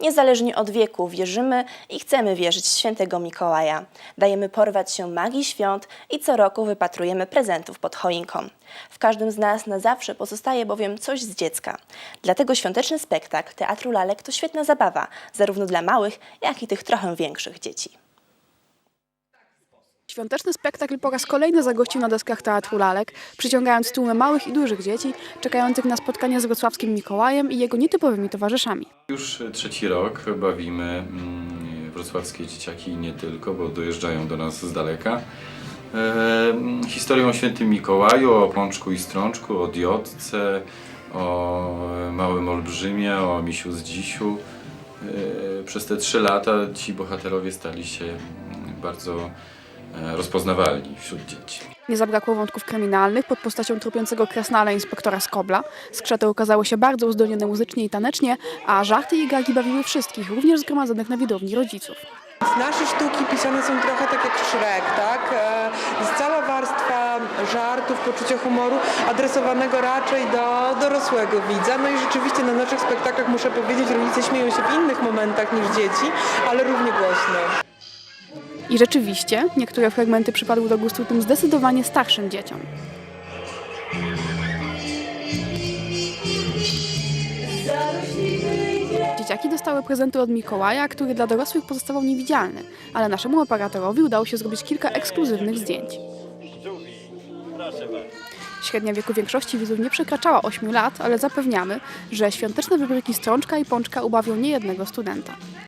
Niezależnie od wieku wierzymy i chcemy wierzyć w świętego Mikołaja. Dajemy porwać się magii świąt i co roku wypatrujemy prezentów pod choinką. W każdym z nas na zawsze pozostaje bowiem coś z dziecka. Dlatego świąteczny spektakl Teatru Lalek to świetna zabawa, zarówno dla małych, jak i tych trochę większych dzieci. Świąteczny spektakl po raz kolejny zagościł na deskach Teatru Lalek, przyciągając tłumy małych i dużych dzieci, czekających na spotkanie z wrocławskim Mikołajem i jego nietypowymi towarzyszami. Już trzeci rok bawimy mm, wrocławskie dzieciaki i nie tylko, bo dojeżdżają do nas z daleka. E, historią o świętym Mikołaju, o Pączku i Strączku, o Diodce, o Małym Olbrzymie, o Misiu z Dzisiu. E, przez te trzy lata ci bohaterowie stali się mm, bardzo rozpoznawalni wśród dzieci. Nie zabrakło wątków kryminalnych pod postacią trupiącego krasnala inspektora Skobla. Skrzety okazały się bardzo uzdolnione muzycznie i tanecznie, a żarty i gagi bawiły wszystkich, również zgromadzonych na widowni rodziców. Nasze sztuki pisane są trochę tak jak Shrek, tak? E, Jest cała warstwa żartów, poczucia humoru adresowanego raczej do dorosłego widza. No i rzeczywiście na naszych spektaklach muszę powiedzieć, rodzice śmieją się w innych momentach niż dzieci, ale równie głośno. I rzeczywiście, niektóre fragmenty przypadły do gustu tym zdecydowanie starszym dzieciom. Dzieciaki dostały prezenty od Mikołaja, który dla dorosłych pozostawał niewidzialny, ale naszemu operatorowi udało się zrobić kilka ekskluzywnych zdjęć. Średnia wieku większości widzów nie przekraczała 8 lat, ale zapewniamy, że świąteczne wybryki Strączka i Pączka ubawią niejednego studenta.